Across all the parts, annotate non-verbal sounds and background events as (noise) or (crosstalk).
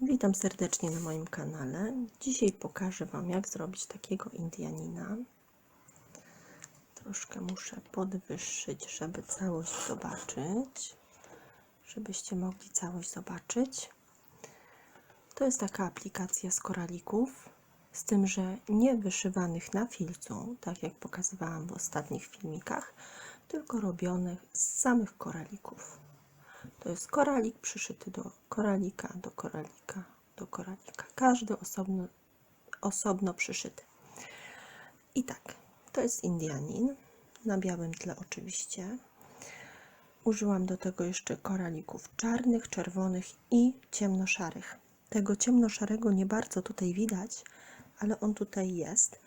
Witam serdecznie na moim kanale. Dzisiaj pokażę Wam, jak zrobić takiego Indianina. Troszkę muszę podwyższyć, żeby całość zobaczyć. Żebyście mogli całość zobaczyć. To jest taka aplikacja z koralików, z tym, że nie wyszywanych na filcu, tak jak pokazywałam w ostatnich filmikach, tylko robionych z samych koralików. To jest koralik przyszyty do koralika, do koralika, do koralika. Każdy osobno, osobno przyszyty. I tak, to jest Indianin, na białym tle oczywiście. Użyłam do tego jeszcze koralików czarnych, czerwonych i ciemnoszarych. Tego ciemnoszarego nie bardzo tutaj widać, ale on tutaj jest.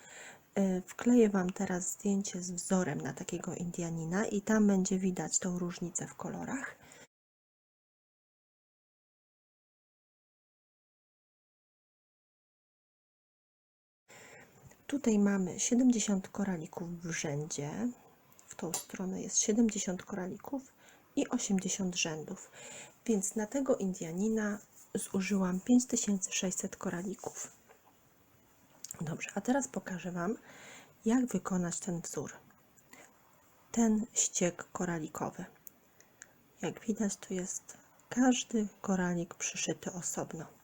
Y, Wkleję Wam teraz zdjęcie z wzorem na takiego Indianina i tam będzie widać tą różnicę w kolorach. Tutaj mamy 70 koralików w rzędzie. W tą stronę jest 70 koralików i 80 rzędów. Więc na tego Indianina zużyłam 5600 koralików. Dobrze, a teraz pokażę Wam, jak wykonać ten wzór. Ten ściek koralikowy. Jak widać, tu jest każdy koralik przyszyty osobno.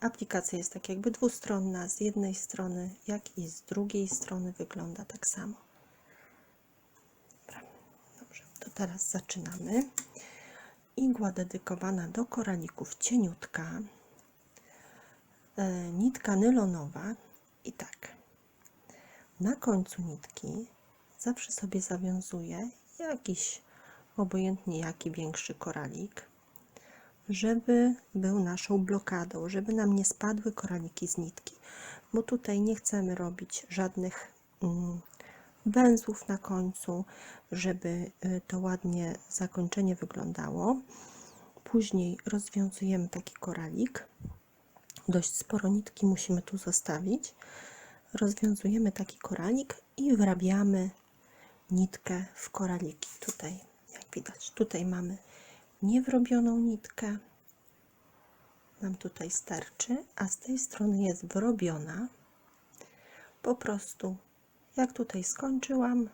Aplikacja jest tak jakby dwustronna, z jednej strony, jak i z drugiej strony wygląda tak samo. Dobrze, to teraz zaczynamy. Igła dedykowana do koralików cieniutka, e, nitka nylonowa i tak. Na końcu nitki zawsze sobie zawiązuję jakiś, obojętnie jaki większy koralik żeby był naszą blokadą, żeby nam nie spadły koraliki z nitki, bo tutaj nie chcemy robić żadnych mm, węzłów na końcu, żeby y, to ładnie zakończenie wyglądało. Później rozwiązujemy taki koralik. Dość sporo nitki musimy tu zostawić. Rozwiązujemy taki koralik i wrabiamy nitkę w koraliki. Tutaj, jak widać, tutaj mamy niewrobioną nitkę. Nam tutaj starczy, a z tej strony jest wrobiona. Po prostu, jak tutaj skończyłam,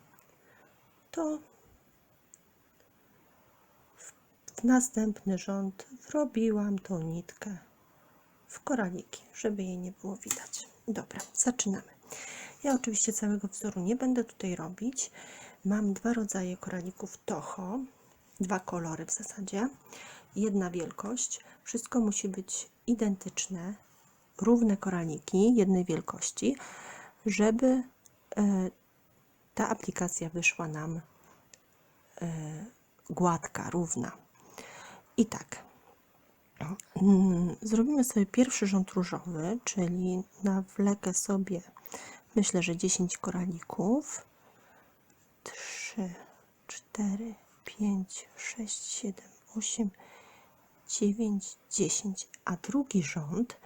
to w następny rząd wrobiłam tą nitkę w koraliki, żeby jej nie było widać. Dobra, zaczynamy. Ja oczywiście całego wzoru nie będę tutaj robić. Mam dwa rodzaje koralików Toho dwa kolory w zasadzie, jedna wielkość. Wszystko musi być identyczne, równe koraliki jednej wielkości, żeby e, ta aplikacja wyszła nam e, gładka, równa. I tak. Mm, zrobimy sobie pierwszy rząd różowy, czyli nawlekę sobie, myślę, że 10 koralików. 3, 4, 5, 6, 7, 8, 9, 10, a drugi rząd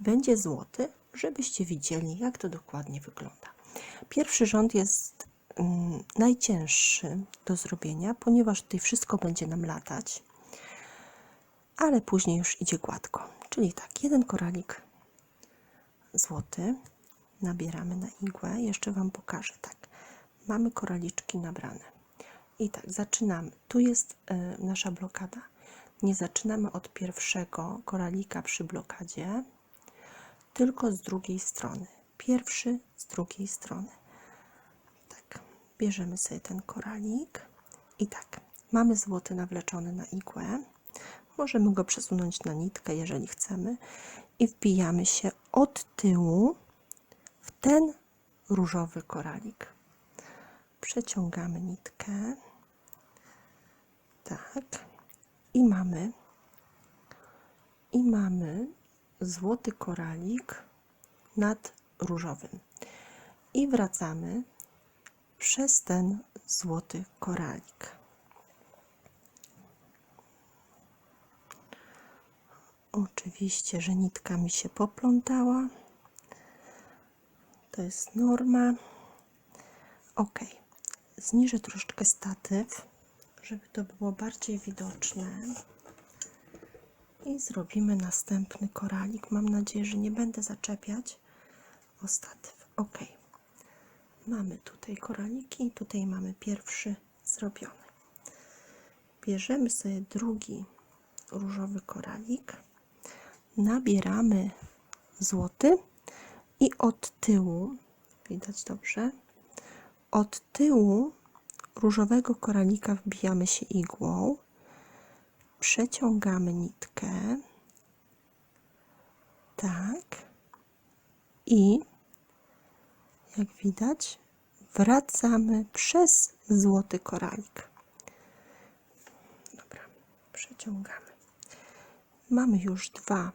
będzie złoty, żebyście widzieli, jak to dokładnie wygląda. Pierwszy rząd jest mm, najcięższy do zrobienia, ponieważ tutaj wszystko będzie nam latać, ale później już idzie gładko. Czyli tak, jeden koralik złoty nabieramy na igłę. Jeszcze Wam pokażę. Tak, mamy koraliczki nabrane. I tak, zaczynamy. Tu jest y, nasza blokada. Nie zaczynamy od pierwszego koralika przy blokadzie, tylko z drugiej strony. Pierwszy z drugiej strony. Tak, bierzemy sobie ten koralik i tak, mamy złoty nawleczony na igłę. Możemy go przesunąć na nitkę, jeżeli chcemy, i wbijamy się od tyłu w ten różowy koralik. Przeciągamy nitkę tak. I mamy i mamy złoty koralik nad różowym. I wracamy przez ten złoty koralik. Oczywiście, że nitka mi się poplątała. To jest norma. Ok. Zniżę troszeczkę statyw żeby to było bardziej widoczne. I zrobimy następny koralik. Mam nadzieję, że nie będę zaczepiać o. Ok. Mamy tutaj koraliki, tutaj mamy pierwszy zrobiony. Bierzemy sobie drugi różowy koralik, nabieramy złoty i od tyłu, widać dobrze, od tyłu różowego koralika wbijamy się igłą, przeciągamy nitkę, tak, i jak widać, wracamy przez złoty koralik. Dobra, przeciągamy. Mamy już dwa,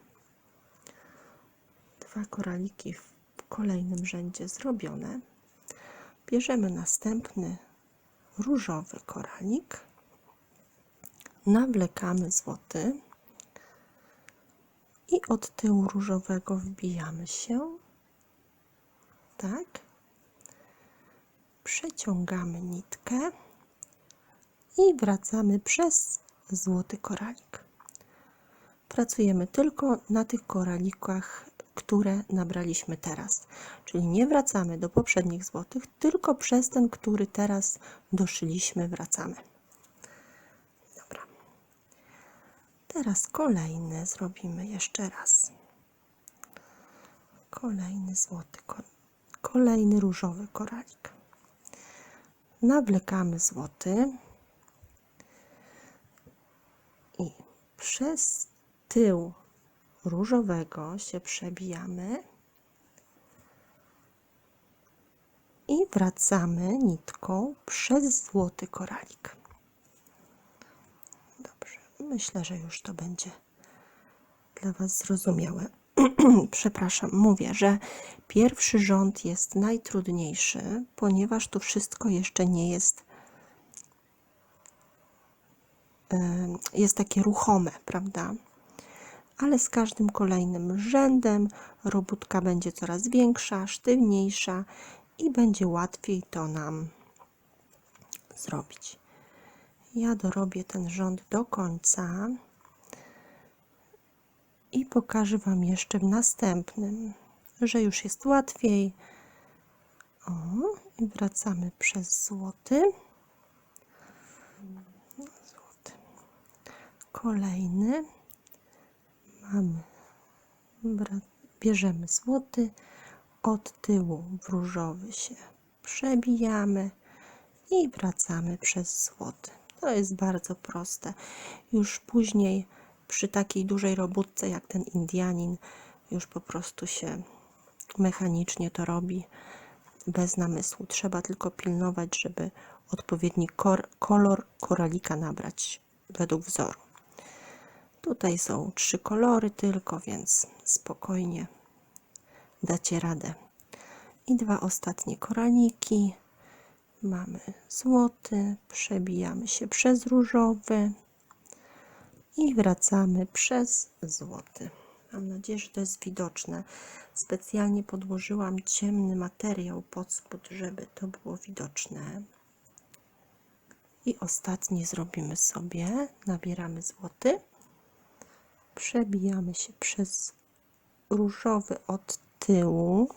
dwa koraliki w kolejnym rzędzie zrobione. Bierzemy następny różowy koralik, nawlekamy złoty. I od tyłu różowego wbijamy się, tak, przeciągamy nitkę. I wracamy przez złoty koralik. Pracujemy tylko na tych koralikach, które nabraliśmy teraz. Czyli nie wracamy do poprzednich złotych, tylko przez ten, który teraz doszyliśmy, wracamy. Dobra. Teraz kolejny zrobimy jeszcze raz. Kolejny złoty, ko- kolejny różowy koralik. Nawlekamy złoty i przez tył różowego się przebijamy i wracamy nitką przez złoty koralik. Dobrze, myślę, że już to będzie dla Was zrozumiałe. (clears throat) Przepraszam, mówię, że pierwszy rząd jest najtrudniejszy, ponieważ tu wszystko jeszcze nie jest jest takie ruchome, prawda? Ale z każdym kolejnym rzędem robótka będzie coraz większa, sztywniejsza i będzie łatwiej to nam zrobić. Ja dorobię ten rząd do końca i pokażę Wam jeszcze w następnym, że już jest łatwiej. O, i wracamy przez złoty. Kolejny. Mamy. Bierzemy złoty. Od tyłu w różowy się przebijamy i wracamy przez złoty. To jest bardzo proste. Już później przy takiej dużej robótce jak ten Indianin już po prostu się mechanicznie to robi bez namysłu. Trzeba tylko pilnować, żeby odpowiedni kolor koralika nabrać według wzoru. Tutaj są trzy kolory tylko, więc spokojnie dacie radę. I dwa ostatnie koraliki. Mamy złoty, przebijamy się przez różowy i wracamy przez złoty. Mam nadzieję, że to jest widoczne. Specjalnie podłożyłam ciemny materiał pod spód, żeby to było widoczne. I ostatni zrobimy sobie. Nabieramy złoty. Przebijamy się przez różowy od tyłu.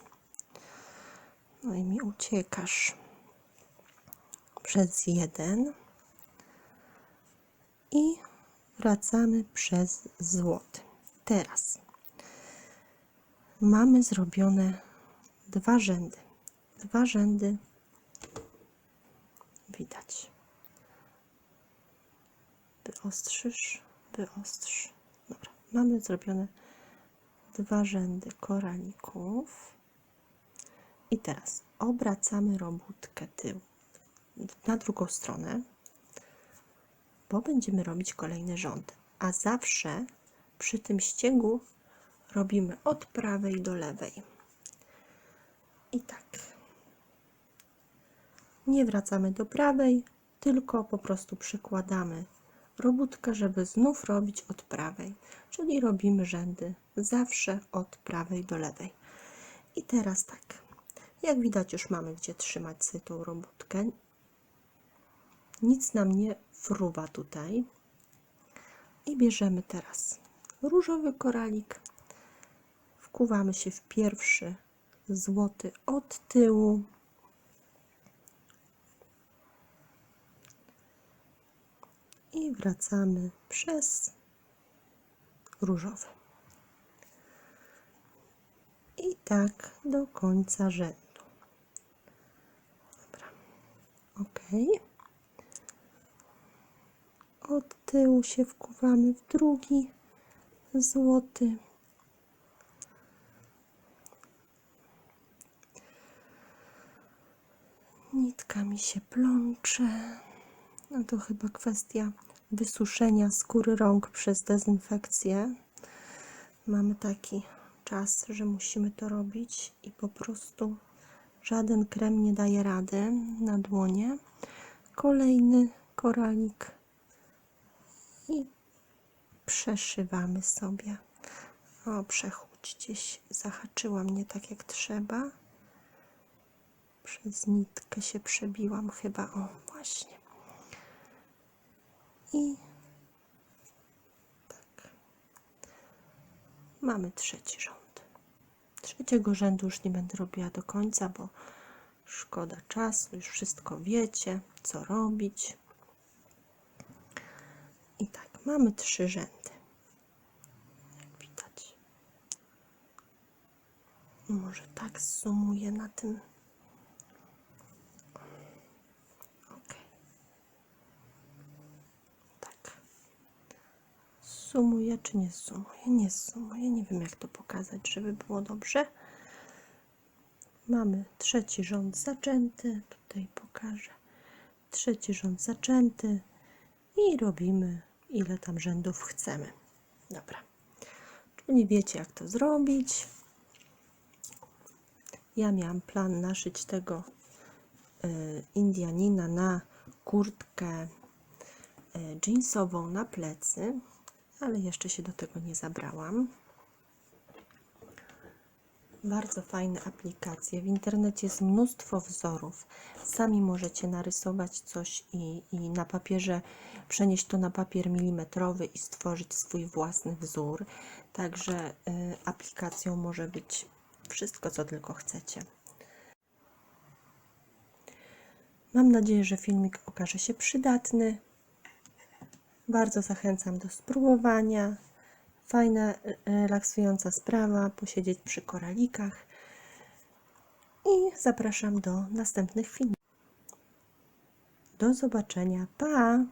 No i mi uciekasz przez jeden i wracamy przez złoty. Teraz mamy zrobione dwa rzędy. Dwa rzędy widać. Wyostrzysz, wyostrz. Mamy zrobione dwa rzędy koralików. I teraz obracamy robótkę tył na drugą stronę, bo będziemy robić kolejny rząd. A zawsze przy tym ściegu robimy od prawej do lewej. I tak. Nie wracamy do prawej, tylko po prostu przykładamy robótkę, żeby znów robić od prawej. Czyli robimy rzędy zawsze od prawej do lewej. I teraz tak. Jak widać, już mamy gdzie trzymać sobie tą robótkę. Nic nam nie fruwa tutaj. I bierzemy teraz różowy koralik. Wkuwamy się w pierwszy złoty od tyłu. I wracamy przez różowy. I tak do końca rzędu. Dobra. Ok. Od tyłu się wkuwamy w drugi złoty. Nitka mi się plącze. No to chyba kwestia wysuszenia skóry rąk przez dezynfekcję. Mamy taki czas, że musimy to robić i po prostu żaden krem nie daje rady na dłonie. Kolejny koralik i przeszywamy sobie. O, przechód gdzieś zahaczyła mnie tak jak trzeba. Przez nitkę się przebiłam chyba. O, właśnie. I tak. Mamy trzeci rząd. Trzeciego rzędu już nie będę robiła do końca, bo szkoda czasu, już wszystko wiecie, co robić. I tak, mamy trzy rzędy. Jak widać. Może tak zoomuję na tym. Ok. Tak. Zoomuję czy nie zoomuję? Nie zoomuję. Nie wiem jak to pokazać, żeby było dobrze. Mamy trzeci rząd zaczęty. Tutaj pokażę. Trzeci rząd zaczęty i robimy ile tam rzędów chcemy. Dobra. Czyli wiecie jak to zrobić. Ja miałam plan naszyć tego y, Indianina na kurtkę y, jeansową na plecy, ale jeszcze się do tego nie zabrałam. Bardzo fajne aplikacje. W internecie jest mnóstwo wzorów. Sami możecie narysować coś i, i na papierze przenieść to na papier milimetrowy i stworzyć swój własny wzór. Także y, aplikacją może być wszystko, co tylko chcecie. Mam nadzieję, że filmik okaże się przydatny. Bardzo zachęcam do spróbowania. Fajna, y, relaksująca sprawa, posiedzieć przy koralikach. I zapraszam do następnych filmów. Do zobaczenia. Pa!